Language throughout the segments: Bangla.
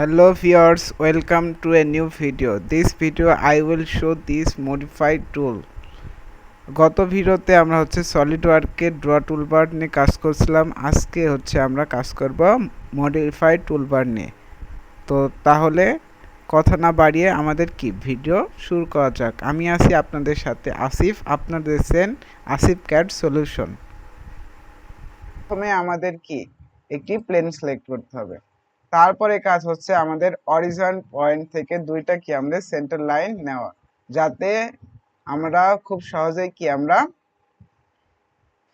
hello, viewers. Welcome to a new video. This video, i will show this modified tool. গত ভিডিওতে আমরা হচ্ছে সলিড ওয়ার্কের ড্র টুলবার নিয়ে কাজ করছিলাম। আজকে হচ্ছে আমরা কাজ করব মডিফাইড টুলবার নিয়ে। তো তাহলে কথা না বাড়িয়ে আমাদের কি ভিডিও শুরু করা যাক। আমি আছি আপনাদের সাথে আসিফ, আপনাদের সেন আসিফ ক্যাড সলিউশন প্রথমে আমাদের কি? একটি প্লেন সিলেক্ট করতে হবে। তারপরে কাজ হচ্ছে আমাদের অরিজিন পয়েন্ট থেকে দুইটা কি আমাদের সেন্টার লাইন নেওয়া। যাতে আমরা খুব সহজেই কি আমরা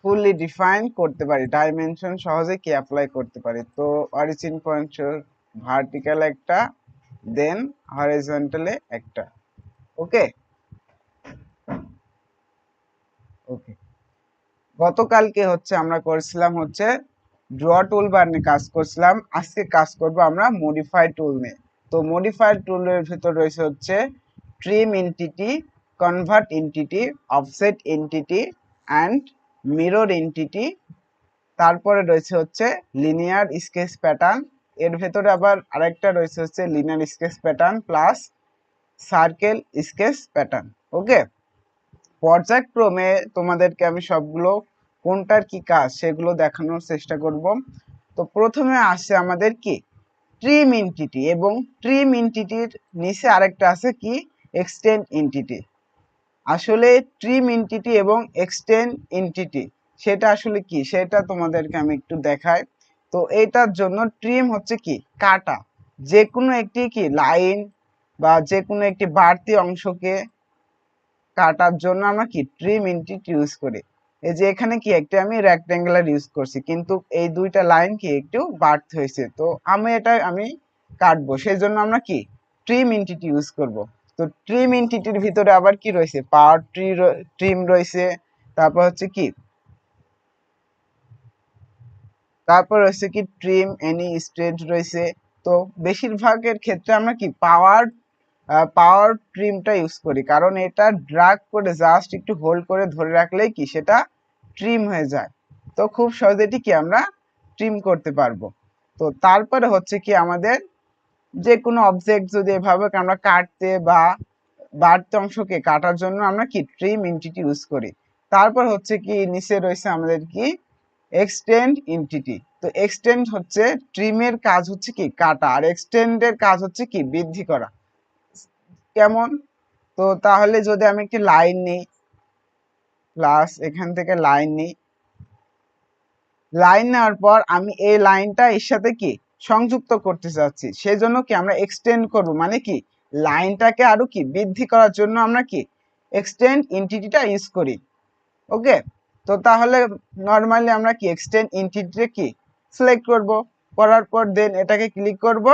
ফুললি ডিফাইন করতে পারি ডাইমেনশন সহজে কি অ্যাপ্লাই করতে পারি। তো অরিজিন পয়েন্ট ভার্টিক্যাল একটা দেন হরিজন্টালে একটা। ওকে ওকে গতকালকে হচ্ছে আমরা করেছিলাম হচ্ছে ড্র টুল বার নিয়ে কাজ করছিলাম। আজকে কাজ করব আমরা মডিফাই টুল নিয়ে। তো মডিফাই টুলের ভিতর রয়েছে হচ্ছে trim entity convert entity offset entity and mirror entity তারপরে রয়েছে হচ্ছে লিনিয়ার স্কেচ প্যাটার্ন এর ভেতরে আবার আরেকটা রয়েছে হচ্ছে linear sketch pattern plus circle sketch pattern okay পর্যায়ক্রমে তোমাদেরকে আমি সবগুলো কোনটার কি কাজ সেগুলো দেখানোর চেষ্টা করব। তো প্রথমে আসে আমাদের কি? ট্রিম ইন্টিটি এবং ট্রিম ইন্টিটির নিচে আরেকটা আছে কি? এক্সটেন্ড ইন্টিটি আসলে ট্রিম ইন্টিটি এবং এক্সটেন্ড ইন্টিটি সেটা আসলে কি? সেটা তোমাদেরকে আমি একটু দেখাই। তো এটার জন্য ট্রিম হচ্ছে কি? কাটা। যে কোনো একটি কি? লাইন বা যে কোনো একটি বাড়তি অংশকে কাটার জন্য আমরা কি? ট্রিম ইন্টিটি ইউজ করি। এই যে এখানে কি একটা আমি রেক্টেঙ্গুলার ইউজ করছি, কিন্তু এই দুইটা লাইন কি একটু বাড়তে হয়েছে। তো আমি এটা আমি কাটবো সেই জন্য আমরা কি? ট্রিম ইন্টিটি ইউজ করব। তো ট্রিম ইন্টিটির ভিতরে আবার কি রয়েছে? পাওয়ার ট্রি ট্রিম রয়েছে, তারপর হচ্ছে কি? তারপর রয়েছে কি? ট্রিম এনি স্ট্রেট রয়েছে। তো বেশিরভাগের ক্ষেত্রে আমরা কি? পাওয়ার পাওয়ার ট্রিমটা ইউজ করি। কারণ এটা ড্রাগ করে জাস্ট একটু হোল্ড করে ধরে রাখলেই কি, সেটা ট্রিম হয়ে যায়। তো খুব সহজে কি আমরা ট্রিম করতে পারব। তো তারপরে হচ্ছে কি আমাদের যে কোনো অবজেক্ট যদি এভাবে আমরা কাটতে বা বাড়তি অংশকে কাটার জন্য আমরা কি ট্রিম ইন্টিটি ইউজ করি। তারপর হচ্ছে কি নিচে রয়েছে আমাদের কি এক্সটেন্ড ইন্টিটি তো এক্সটেন্ড হচ্ছে ট্রিমের কাজ হচ্ছে কি কাটা, আর এক্সটেন্ডের কাজ হচ্ছে কি বৃদ্ধি করা। কেমন? তো তাহলে যদি আমি একটি লাইন নিই প্লাস এখান থেকে লাইন নিই লাইন নেওয়ার পর আমি এই লাইনটা এর সাথে কি? সংযুক্ত করতে চাচ্ছি। সেই জন্য কি আমরা এক্সটেন্ড করব? মানে কি? লাইনটাকে আরও কি? বৃদ্ধি করার জন্য আমরা কি? এক্সটেন্ড ইন্টিটিটা ইউজ করি। ওকে? তো তাহলে নর্মালি আমরা কি এক্সটেন্ড ইন্টিটিতে কি? সিলেক্ট করব। করার পর দেন এটাকে ক্লিক করব।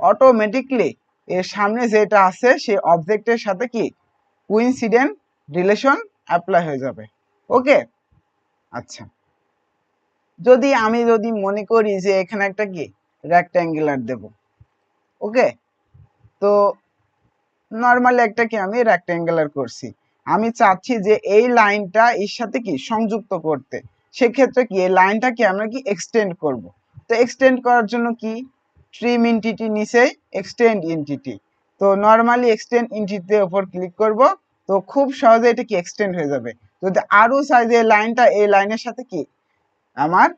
অটোমেটিকলি এর সামনে যেটা আছে, সেই অবজেক্টের সাথে কি? কুইনসিডেন্ট রিলেশন অ্যাপ্লাই হয়ে যাবে। ওকে আচ্ছা। যদি আমি যদি মনে করি যে এখানে একটা কি? রেক্ট্যাঙ্গুলার দেব। ওকে তো নর্মালি একটা কি আমি রেক্ট্যাঙ্গুলার করছি। আমি চাচ্ছি যে এই লাইনটা এর সাথে কি? সংযুক্ত করতে। সেক্ষেত্রে কি? এই লাইনটা কি আমরা কি? এক্সটেন্ড করব। তো এক্সটেন্ড করার জন্য কি? ট্রিম ইন্টিটি নিচে এক্সটেন্ড ইন্টিটি তো নর্মালি এক্সটেন্ড ইন্টিটির উপর ক্লিক করব, তো খুব সহজে এটা কি এক্সটেন্ড হয়ে যাবে। যদি আরও সাইজে লাইনটা, এই লাইনের সাথে কি? আমার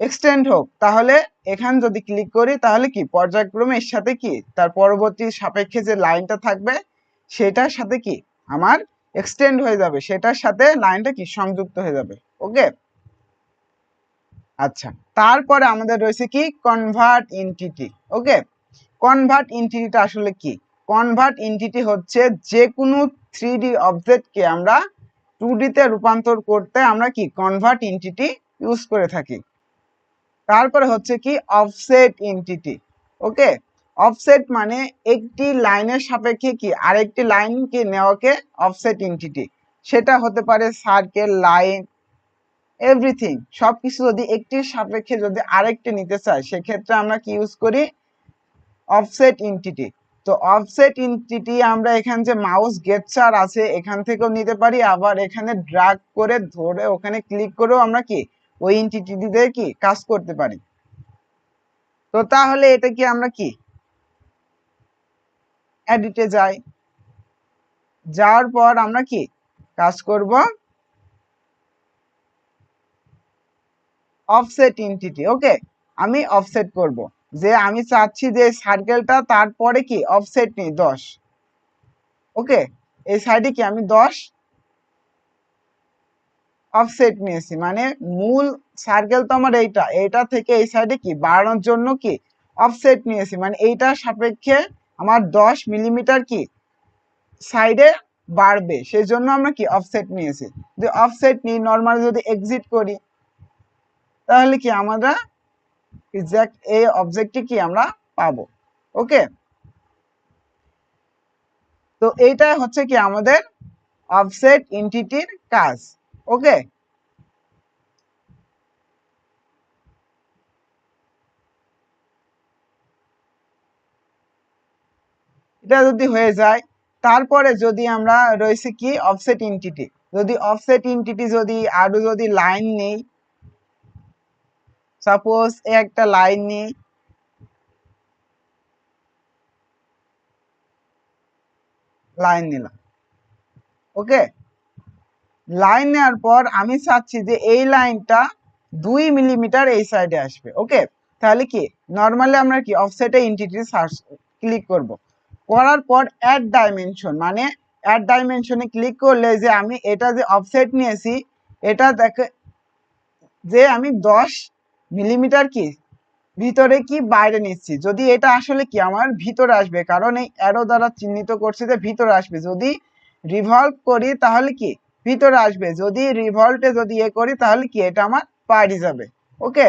এক্সটেন্ড হোক, তাহলে এখান যদি ক্লিক করি, তাহলে কি? পর্যায়ক্রমে এর সাথে কি? তার পরবর্তী সাপেক্ষে যে লাইনটা থাকবে, সেটার সাথে কি? আমার এক্সটেন্ড হয়ে যাবে। সেটার সাথে লাইনটা কি? সংযুক্ত হয়ে যাবে। ওকে আচ্ছা তারপরে আমাদের রয়েছে কি? কনভার্ট ইন্টিটি ওকে কনভার্ট ইন্টিটিটা আসলে কি? কনভার্ট ইন্টিটি হচ্ছে যে কোনো থ্রি ডি অবজেক্টকে আমরা টু ডিতে রূপান্তর করতে আমরা কি? কনভার্ট ইন্টিটি ইউজ করে থাকি। তারপরে হচ্ছে কি? অফসেট ইন্টিটি ওকে অফসেট মানে একটি লাইনের সাপেক্ষে কি? আরেকটি লাইনকে নেওয়াকে অফসেট ইন্টিটি সেটা হতে পারে সার্কেল লাইন এভরিথিং সবকিছু যদি একটির সাপেক্ষে যদি আরেকটি নিতে চাই সেক্ষেত্রে আমরা কি ইউজ করি? অফসেট ইন্টিটি তো অফসেট ইন্টিটি আমরা এখানে যে মাউস গেটচার আছে, এখান থেকেও নিতে পারি, আবার এখানে ড্রাগ করে ধরে ওখানে ক্লিক করেও আমরা কি, ওই ইন্টিটি দিয়ে কি, কাজ করতে পারি। তো তাহলে এটা কি আমরা কি? এডিটে যাই। যাওয়ার পর আমরা কি, কাজ করব অফসেট ইন্টিটি ওকে আমি অফসেট করব। যে আমি চাচ্ছি যে সার্কেলটা তারপরে কি? অফসেট নেই, দশ। ওকে এই সাইডে কি আমি দশ অফসেট নিয়েছি। মানে মূল সার্কেল তো আমার এইটা। এইটা থেকে এই সাইডে কি? বাড়ানোর জন্য কি? অফসেট নিয়েছি। মানে এইটার সাপেক্ষে আমার দশ মিলিমিটার কি? সাইডে বাড়বে। সেই জন্য আমরা কি অফসেট নিয়েছি। যদি অফসেট নিই নর্মাল যদি এক্সিট করি তাহলে কি আমরা এক্সাক্ট এই অবজেক্টটি কি আমরা পাবো? ওকে তো এইটা হচ্ছে কি আমাদের অফসেট এন্টিটির কাজ ওকে এটা যদি হয়ে যায়, তারপরে যদি আমরা রয়েছে কি অফসেট ইন্টিটি যদি অফসেট ইন্টিটি যদি আরও যদি লাইন নেই সাপোজ একটা লাইন নেই। লাইন নিলাম। ওকে লাইন নেওয়ার পর আমি চাচ্ছি যে এই লাইনটা দুই মিলিমিটার এই সাইডে আসবে। ওকে তাহলে কি? নর্মালি আমরা কি অফসেটে ইন্টিটি সার্চ ক্লিক করব। করার পর অ্যাড ডাইমেনশন মানে অ্যাড ডাইমেনশনে ক্লিক করলে যে আমি এটা যে অফসেট নিয়েছি, এটা দেখে যে আমি দশ মিলিমিটার কি? ভিতরে কি? বাইরে নিচ্ছি। যদি এটা আসলে কি? আমার ভিতরে আসবে। কারণ এই অ্যারো দ্বারা চিহ্নিত করছে যে ভিতরে আসবে। যদি রিভলভ করি তাহলে কি? ভিতরে আসবে। যদি রিভল্টে যদি ইয়ে করি তাহলে কি? এটা আমার বাইরে যাবে। ওকে?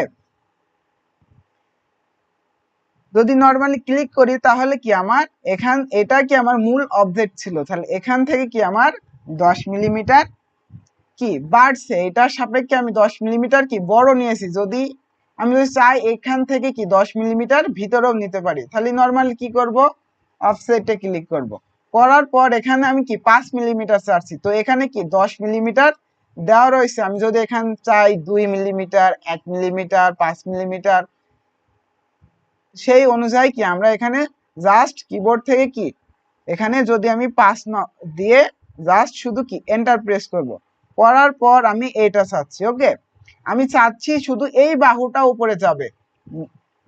যদি নর্মালি ক্লিক করি তাহলে কি আমার এখান, এটা কি আমার মূল অবজেক্ট ছিল? তাহলে এখান থেকে কি আমার দশ মিলিমিটার কি? বাড়ছে। এটার সাপেক্ষে আমি দশ মিলিমিটার কি? বড় নিয়েছি। যদি আমি যদি চাই এখান থেকে কি দশ মিলিমিটার ভিতরেও নিতে পারি। তাহলে নর্মালি কি করব? অফসেটে ক্লিক করব। করার পর এখানে আমি কি পাঁচ মিলিমিটার চাচ্ছি তো এখানে কি দশ মিলিমিটার দেওয়া রয়েছে? আমি যদি এখান চাই দুই মিলিমিটার, এক মিলিমিটার, পাঁচ মিলিমিটার, সেই অনুযায়ী কি আমরা এখানে জাস্ট কিবোর্ড থেকে কি এখানে যদি আমি পাঁচ দিয়ে জাস্ট শুধু কি এন্টার প্রেস করব। করার পর আমি এটা চাচ্ছি ওকে আমি চাচ্ছি শুধু এই বাহুটা উপরে যাবে।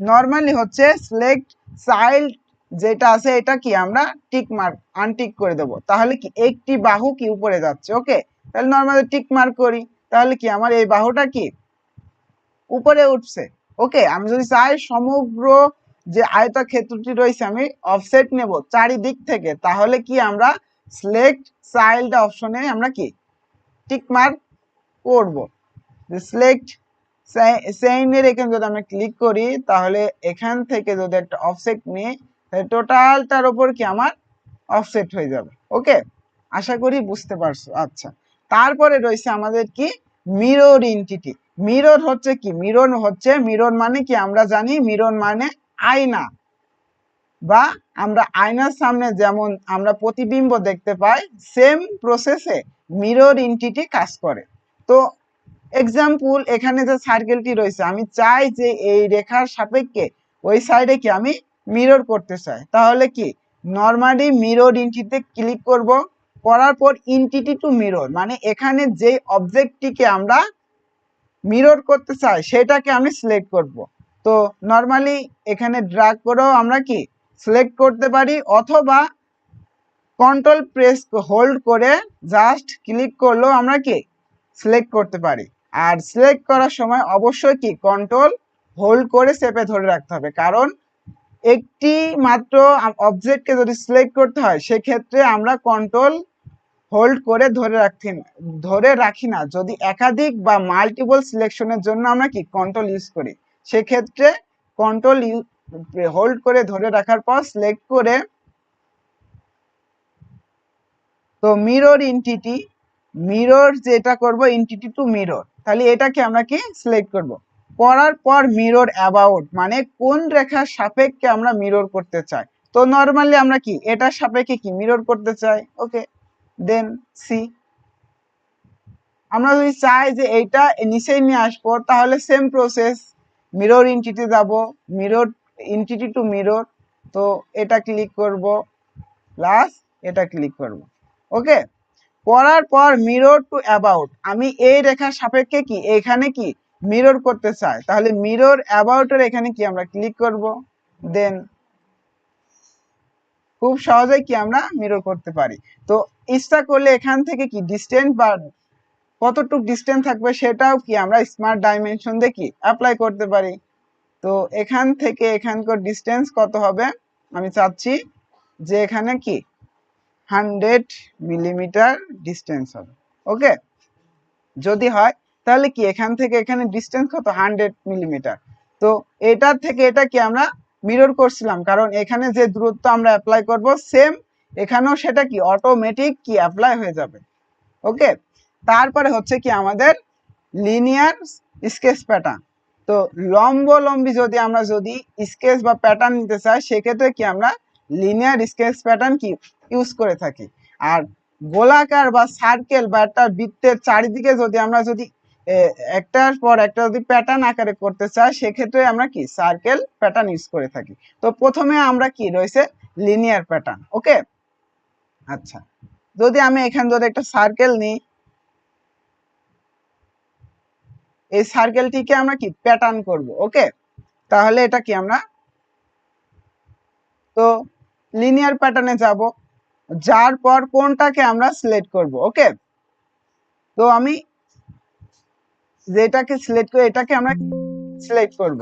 নর্মালি হচ্ছে সিলেক্ট চাইল্ড যেটা আছে এটা কি আমরা টিক মার্ক আনটিক করে দেব। তাহলে কি একটি বাহু কি উপরে যাচ্ছে? ওকে তাহলে নর্মালি টিক মার্ক করি। তাহলে কি আমার এই বাহুটা কি? উপরে উঠছে। ওকে আমি যদি চাই সমগ্র যে আয়তক্ষেত্রটি রয়েছে আমি অফসেট নেব চারিদিক থেকে। তাহলে কি আমরা সিলেক্ট চাইল্ড অপশনে আমরা কি? টিক মার্ক করব। সিলেক্ট সেইনের এখানে যদি আমি ক্লিক করি, তাহলে এখান থেকে যদি একটা অফসেট নিই, তাহলে টোটালটার ওপর কি আমার অফসেট হয়ে যাবে। ওকে আশা করি বুঝতে পারছ। আচ্ছা। তারপরে রয়েছে আমাদের কি? মিরর ইন্টিটি মিরর হচ্ছে কি? মিরর হচ্ছে মিরর মানে কি আমরা জানি? মিরর মানে আয়না। বা আমরা আয়নার সামনে যেমন আমরা প্রতিবিম্ব দেখতে পাই সেম প্রসেসে মিরর ইন্টিটি কাজ করে। তো এক্সাম্পল এখানে যে সার্কেলটি রয়েছে, আমি চাই যে এই রেখার সাপেক্ষে ওই সাইডে কি আমি মিরর করতে চাই। তাহলে কি? নর্মালি মিরর ইন্টিতে ক্লিক করব, করার পর ইন্টিটি টু মিরর মানে এখানে যে অবজেক্টটিকে আমরা মিরর করতে চাই, সেটাকে আমি সিলেক্ট করব। তো নর্মালি এখানে ড্রাগ করেও আমরা কি? সিলেক্ট করতে পারি, অথবা কন্ট্রোল প্রেস হোল্ড করে জাস্ট ক্লিক করলেও আমরা কি? সিলেক্ট করতে পারি। আর সিলেক্ট করার সময় অবশ্যই কি কন্ট্রোল হোল্ড করে চেপে ধরে রাখতে হবে। কারণ একটি মাত্র অবজেক্টকে যদি সিলেক্ট করতে হয়, সেক্ষেত্রে আমরা কন্ট্রোল হোল্ড করে ধরে রাখি ধরে রাখি না। যদি একাধিক বা মাল্টিপল সিলেকশনের জন্য আমরা কি কন্ট্রোল ইউজ করি, সেক্ষেত্রে কন্ট্রোল হোল্ড করে ধরে রাখার পর সিলেক্ট করে তো মিরর ইনটিটি মিরর যেটা করব ইন্টিটি টু মিরর তাহলে এটাকে আমরা কি সিলেক্ট করব? করার পর মিরর অ্যাবাউট মানে কোন রেখার সাপেক্ষে আমরা মিরর করতে চাই? তো নর্মালি আমরা কি, এটার সাপেক্ষে কি মিরর করতে চাই? ওকে দেন সি আমরা যদি চাই যে এইটা নিচেই নিয়ে আসব, তাহলে সেম প্রসেস মিরর ইন্টিটি যাব মিরর ইনটিটি টু মিরর তো এটা ক্লিক করব প্লাস এটা ক্লিক করব ওকে করার পর মিরর টু অ্যাবাউট আমি এই রেখার সাপেক্ষে কি, এখানে কি মিরর করতে চাই? তাহলে মিরর অ্যাবাউটের এখানে কি আমরা ক্লিক করব? দেন খুব সহজেই কি আমরা মিরর করতে পারি। তো ইচ্ছা করলে এখান থেকে কি ডিস্টেন্স বা কতটুক ডিস্টেন্স থাকবে সেটাও কি আমরা স্মার্ট ডাইমেনশন দিয়ে কি অ্যাপ্লাই করতে পারি? তো এখান থেকে এখানকার ডিস্টেন্স কত হবে? আমি চাচ্ছি যে এখানে কি হান্ড্রেড মিলিমিটার ডিস্টেন্স হবে, ওকে? যদি হয়, তাহলে কি এখান থেকে এখানে ডিস্টেন্স কত? Hundred millimetre. তো এটার থেকে এটা কি আমরা মিরর করছিলাম, কারণ এখানে যে দূরত্ব আমরা অ্যাপ্লাই করব সেম এখানেও সেটা কি? অটোমেটিক কি? অ্যাপ্লাই হয়ে যাবে, ওকে? তারপরে হচ্ছে কি আমাদের লিনিয়ার স্কেচ প্যাটার্ন তো লম্বলম্বী যদি আমরা যদি স্কেচ বা প্যাটার্ন নিতে চাই, সেক্ষেত্রে কি আমরা লিনিয়ার স্কেচ প্যাটার্ন কি? ইউজ করে থাকি। আর গোলাকার বা সার্কেল বা একটা বৃত্তের চারিদিকে যদি আমরা যদি একটার পর একটা যদি প্যাটার্ন আকারে করতে চাই, সেক্ষেত্রে আমরা কি? সার্কেল প্যাটার্ন ইউজ করে থাকি। তো প্রথমে আমরা কি? রয়েছে লিনিয়ার প্যাটার্ন ওকে আচ্ছা। যদি আমি এখান যদি একটা সার্কেল নিই, এই সার্কেলটিকে আমরা কি? প্যাটার্ন করব ওকে তাহলে এটা কি আমরা, তো লিনিয়ার প্যাটার্নে যাব। যার পর কোনটাকে আমরা সিলেক্ট করব ওকে তো আমি যেটাকে সিলেক্ট করে, এটাকে আমরা সিলেক্ট করব?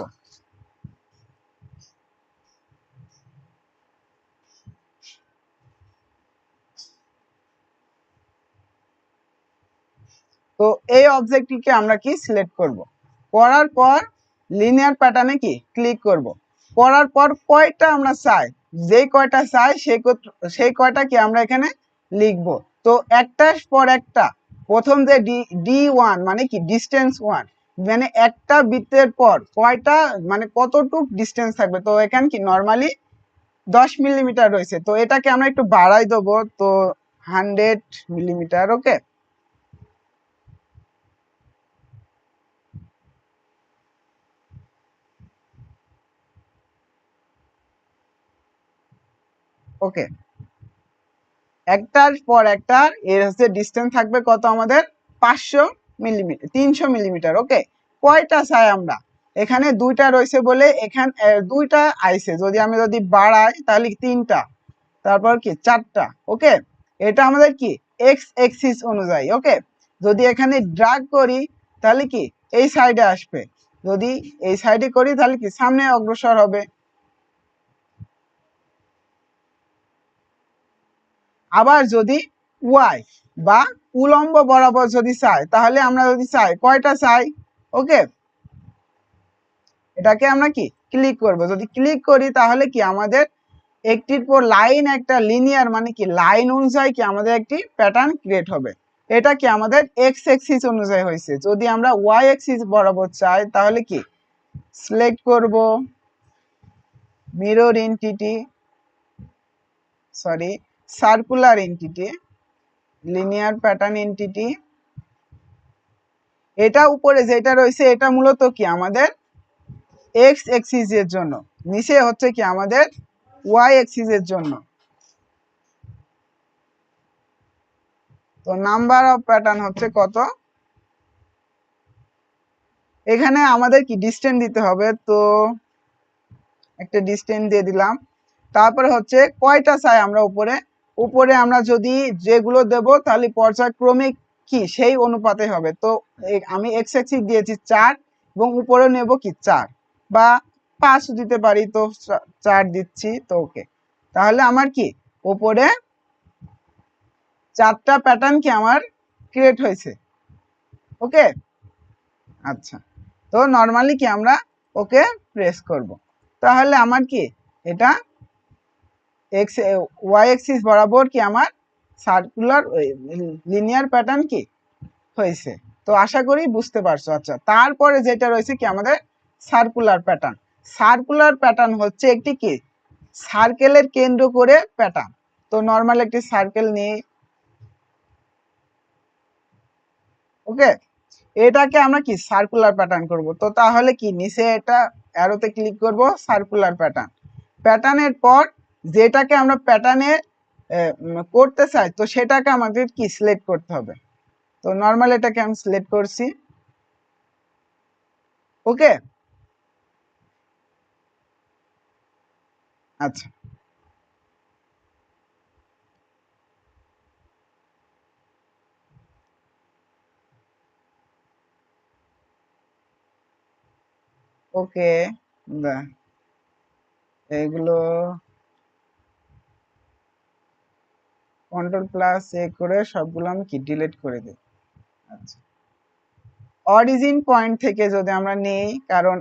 তো এই অবজেক্টটিকে আমরা কি সিলেক্ট করব? করার পর লিনিয়ার প্যাটার্নে কি? ক্লিক করব। করার পর কয়টা আমরা চাই? যেই কয়টা চাই সেই সেই কয়টা কি আমরা এখানে লিখব? তো একটার পর একটা, প্রথম যে ডি ডি ওয়ান মানে কি? ডিস্টেন্স ওয়ান মানে একটা বৃত্তের পর কয়টা মানে কতটুক ডিস্টেন্স থাকবে? তো এখানে কি নর্মালি দশ মিলিমিটার রয়েছে। তো এটাকে আমরা একটু বাড়াই দেবো, তো হান্ড্রেড মিলিমিটার ওকে ওকে একটার পর একটার, এর হচ্ছে ডিস্টেন্স থাকবে কত আমাদের? পাঁচশো মিলিমিটার তিনশো মিলিমিটার ওকে কয়টা চাই আমরা? এখানে দুইটা রয়েছে বলে এখান দুইটা আইছে। যদি আমি যদি বাড়াই, তাহলে তিনটা? তারপর কি? চারটা ওকে এটা আমাদের কি? এক্স এক্সিস অনুযায়ী ওকে যদি এখানে ড্রাগ করি, তাহলে কি? এই সাইডে আসবে। যদি এই সাইডে করি, তাহলে কি? সামনে অগ্রসর হবে। আবার যদি ওয়াই বা উলম্ব বরাবর যদি চাই তাহলে আমরা যদি চাই কয়টা চাই ওকে এটাকে আমরা কি? ক্লিক করব। যদি ক্লিক করি, তাহলে কি আমাদের একটির পর লাইন একটা লিনিয়ার মানে কি? লাইন অনুযায়ী কি আমাদের একটি প্যাটার্ন ক্রিয়েট হবে। এটা কি আমাদের এক্স এক্সিস অনুযায়ী হয়েছে। যদি আমরা ওয়াই এক্সিস বরাবর চাই, তাহলে কি? সিলেক্ট করব। Mirror entity sorry circular entity linear pattern entity এটা উপরে যেটা রয়েছে, এটা মূলত কি? আমাদের এক্স এক্সিস এর জন্য। নিচে হচ্ছে কি? আমাদের ওয়াই এক্সিস এর জন্য। তো নাম্বার অফ প্যাটার্ন হচ্ছে কত? এখানে আমাদের কি? ডিস্টেন্স দিতে হবে। তো একটা ডিস্টেন্স দিয়ে দিলাম। তারপরে হচ্ছে কয়টা চাই আমরা উপরে উপরে আমরা যদি যেগুলো দেব তাহলে পর্যায়ক্রমিক কি? সেই অনুপাতে হবে। তো আমি এক্স এক্সিস দিয়েছি চার এবং উপরে নেব কি? চার বা পাঁচ দিতে পারি তো চার দিচ্ছি তো ওকে। তাহলে আমার কি? উপরে চারটা প্যাটার্ন কি আমার ক্রিয়েট হয়েছে। ওকে? আচ্ছা। তো নর্মালি কি আমরা ওকে প্রেস করব। তাহলে আমার কি? এটা এক্স ওয়াই এক্সিস বরাবর কি আমার সার্কুলার লিনিয়ার প্যাটার্ন কি হয়েছে? তো আশা করি বুঝতে পারছ। আচ্ছা তারপরে যেটা রয়েছে কি আমাদের সার্কুলার প্যাটার্ন সার্কুলার প্যাটার্ন হচ্ছে একটি কি? সার্কেলের কেন্দ্র করে প্যাটার্ন তো নর্মাল একটি সার্কেল নিয়ে। ওকে এটাকে আমরা কি সার্কুলার প্যাটার্ন করব? তো তাহলে কি নিচে এটা অ্যারোতে ক্লিক করব সার্কুলার প্যাটার্ন প্যাটার্নের পর যেটাকে আমরা প্যাটার্নে করতে চাই, তো সেটাকে আমাদের কি সিলেক্ট করতে হবে? তো নর্মাল এটাকে আমি সিলেক্ট করছি। ওকে আচ্ছা। ওকে দা, এগুলো কন্ট্রোল প্লাস এ করে সবগুলো আমি কি ডিলিট করে দিই? আচ্ছা। অরিজিন পয়েন্ট থেকে যদি আমরা নিই, কারণ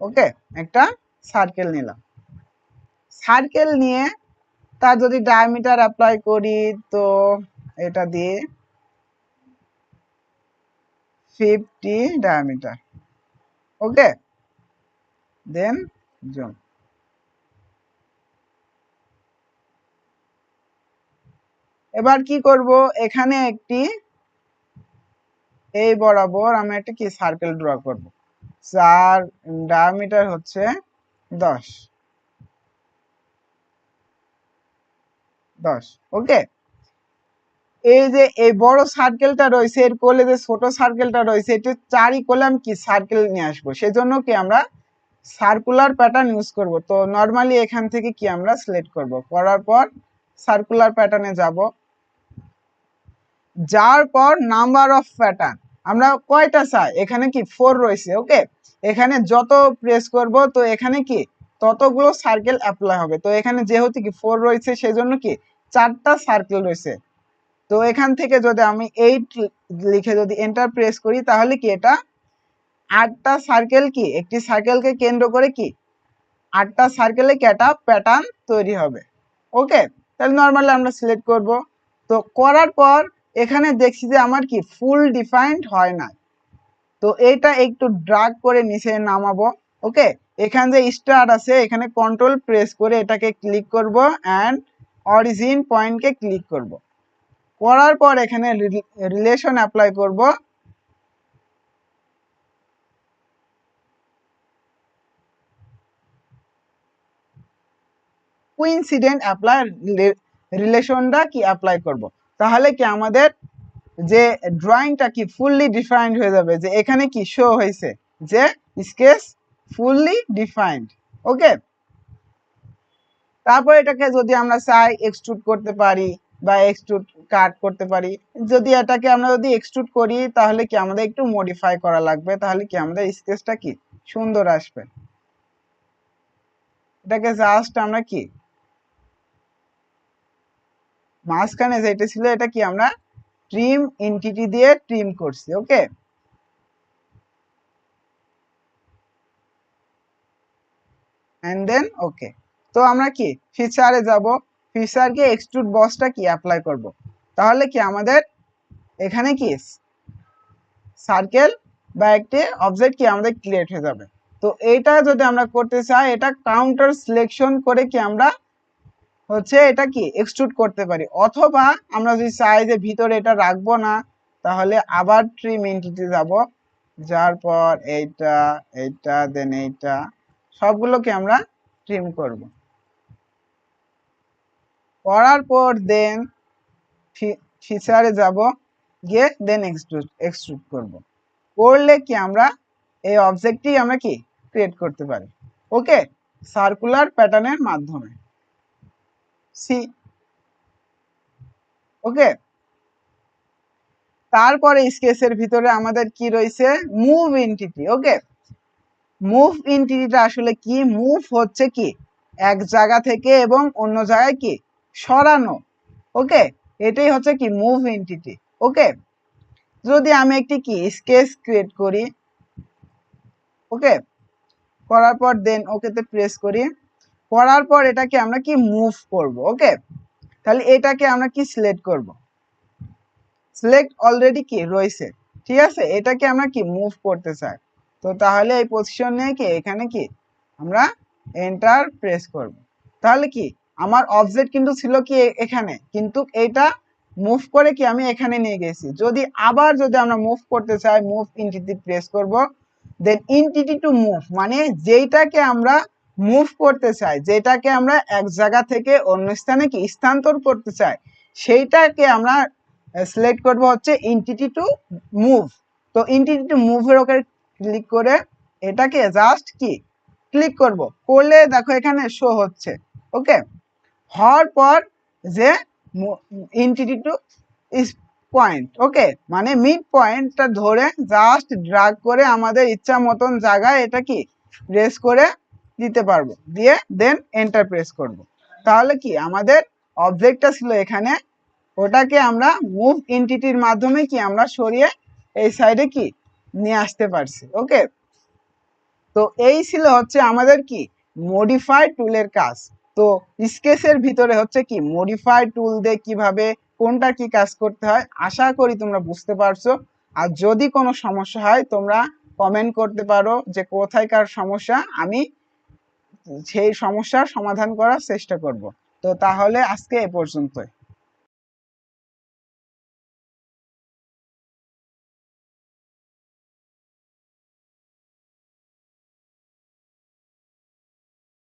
ওকে একটা সার্কেল নিলাম। সার্কেল নিয়ে তার যদি ডায়ামিটার অ্যাপ্লাই করি, তো এটা দিয়ে fifty diameter okay then zoom এবার কি করব? এখানে একটি এই বরাবর আমি একটা কি সার্কেল ড্র করব। যার ডায়ামিটার হচ্ছে দশ। দশ ওকে এই যে এই বড় সার্কেলটা রয়েছে, এর কোলে যে ছোট সার্কেলটা রয়েছে, এটি চারি কোলে আমি কি সার্কেল নিয়ে আসব? সেজন্য কি আমরা সার্কুলার প্যাটার্ন ইউজ করব। তো নর্মালি এখান থেকে কি আমরা সিলেক্ট করব? করার পর সার্কুলার প্যাটার্নে যাব। যার পর নাম্বার অফ প্যাটার্ন। আমরা কয়টা চাই? এখানে কি ফোর রয়েছে ওকে এখানে যত প্রেস করব, তো এখানে কি? ততগুলো সার্কেল অ্যাপ্লাই হবে। তো এখানে যেহেতু কি ফোর রয়েছে, সেজন্য কি চারটা সার্কেল রয়েছে। তো এখান থেকে যদি আমি এইট লিখে যদি এন্টার প্রেস করি, তাহলে কি এটা? আটটা সার্কেল কি? একটি সার্কেলকে কেন্দ্র করে কি? আটটা সার্কেলে কি একটা প্যাটার্ন তৈরি হবে। ওকে তাহলে নর্মালি আমরা সিলেক্ট করব। তো করার পর এখানে দেখছি যে আমার কি ফুল ডিফাইন্ড হয় না তো এটা একটু ড্রাগ করে নিচে নামাবো ওকে এখানে যে স্টার আছে, এখানে কন্ট্রোল প্রেস করে এটাকে ক্লিক করব অ্যান্ড অরিজিন পয়েন্টকে ক্লিক করব। করার পর এখানে রিলেশন অ্যাপ্লাই করব। কুইন্সিডেন্ট অ্যাপ্লাই রিলেশনটা কি অ্যাপ্লাই করব? তাহলে কি আমাদের যে ড্রয়িংটা কি ফুললি ডিফাইন্ড হয়ে যাবে? যে এখানে কি শো হয়েছে? যে স্কেচ ফুললি ডিফাইন্ড ওকে তারপর এটাকে যদি আমরা চাই এক্সট্রুড করতে পারি বা এক্সট্রুড কাট করতে পারি, যদি এটাকে আমরা যদি এক্সট্রুড করি, তাহলে কি আমাদের একটু মডিফাই করা লাগবে? তাহলে কি আমাদের স্কেচটা কি সুন্দর আসবে? এটাকে জাস্ট আমরা কি মাঝখানে যেটা ছিল এটা কি আমরা ট্রিম এন্টিটি দিয়ে ট্রিম করছি ওকে এন্ড দেন ওকে তো আমরা কি? ফিচারে যাব। ফিচারকে এক্সট্রুড বসটা কি? অ্যাপ্লাই করব। তাহলে কি আমাদের এখানে কি? সার্কেল বা একটি অবজেক্ট কি আমাদের ক্রিয়েট হয়ে যাবে। তো এটা যদি আমরা করতে চাই, এটা কাউন্টার সিলেকশন করে কি আমরা হচ্ছে এটা কি এক্সট্রুড করতে পারি। অথবা আমরা যদি চাই যে ভিতরে এটা রাখব না, তাহলে আবার ট্রিম এন্টিটি যাব। যার পর এইটা এইটা দেন এইটা, সবগুলোকে আমরা ট্রিম করব। করার পর দেন ফিচারে যাব, গিয়ে দেন এক্সট্রুড এক্সট্রুড করব। করলে কি আমরা এই অবজেক্টটি আমরা কি ক্রিয়েট করতে পারি? ওকে সার্কুলার প্যাটার্নের মাধ্যমে। সি। ওকে? তারপরে স্কেচের ভিতরে আমাদের কি রয়েছে? Move entity okay? মুভ এন্টিটিটা আসলে কি? মুভ হচ্ছে কি? এক জায়গা থেকে এবং অন্য জায়গায় কি? সরানো, ওকে? এটাই হচ্ছে কি মুভ এন্টিটি ওকে? যদি আমি একটি কি? স্কেচ ক্রিয়েট করি, ওকে? করার পর দেন ওকেতে প্রেস করি। করার পর এটাকে আমরা কি মুভ করব ওকে তাহলে এটাকে আমরা কি সিলেক্ট করব? সিলেক্ট অলরেডি কি? রয়েছে। ঠিক আছে? এটাকে আমরা কি মুভ করতে চাই? তো তাহলে এই পজিশন নিয়ে কি? এখানে কি? আমরা এন্টার প্রেস করব। তাহলে কি? আমার অবজেক্ট কিন্তু ছিল কি এখানে? কিন্তু এটা মুভ করে কি আমি এখানে নিয়ে গেছি। যদি আবার যদি আমরা মুভ করতে চাই মুভ ইনটিটি প্রেস করব দেন ইনটিটি টু মুভ মানে যেইটাকে আমরা মুভ করতে চাই যেটাকে আমরা এক জায়গা থেকে অন্য স্থানে কি স্থানান্তর করতে চাই, সেইটাকে আমরা সিলেক্ট করব হচ্ছে ইন্টিটি টু মুভ তো ইন্টিটি টু মুভের ওপরে ক্লিক করে এটাকে জাস্ট কি? ক্লিক করব। করলে দেখো এখানে শো হচ্ছে ওকে হওয়ার পর যে ইন্টিটি টু ইস পয়েন্ট ওকে মানে মিড পয়েন্টটা ধরে জাস্ট ড্রাগ করে আমাদের ইচ্ছা মতন জায়গায় এটা কি? প্রেস করে দিতে পারব। দিয়ে দেন এন্টার প্রেস করব। তাহলে কি? আমাদের অবজেক্টটা ছিল এখানে। ওটাকে আমরা মুভ এন্টিটির মাধ্যমে কি আমরা সরিয়ে এই সাইডে কি? নিয়ে আসতে পারছি। ওকে তো এই ছিল হচ্ছে আমাদের কি? মডিফাই টুলের কাজ। তো স্কেচের ভিতরে হচ্ছে কি? মডিফাই টুল দিয়ে কীভাবে, কোনটা কি কাজ করতে হয়? আশা করি তোমরা বুঝতে পারছ। আর যদি কোনো সমস্যা হয়, তোমরা কমেন্ট করতে পারো যে কোথায়কার সমস্যা। আমি সেই সমস্যার সমাধান করার চেষ্টা করব। তো তাহলে আজকে এ পর্যন্তই।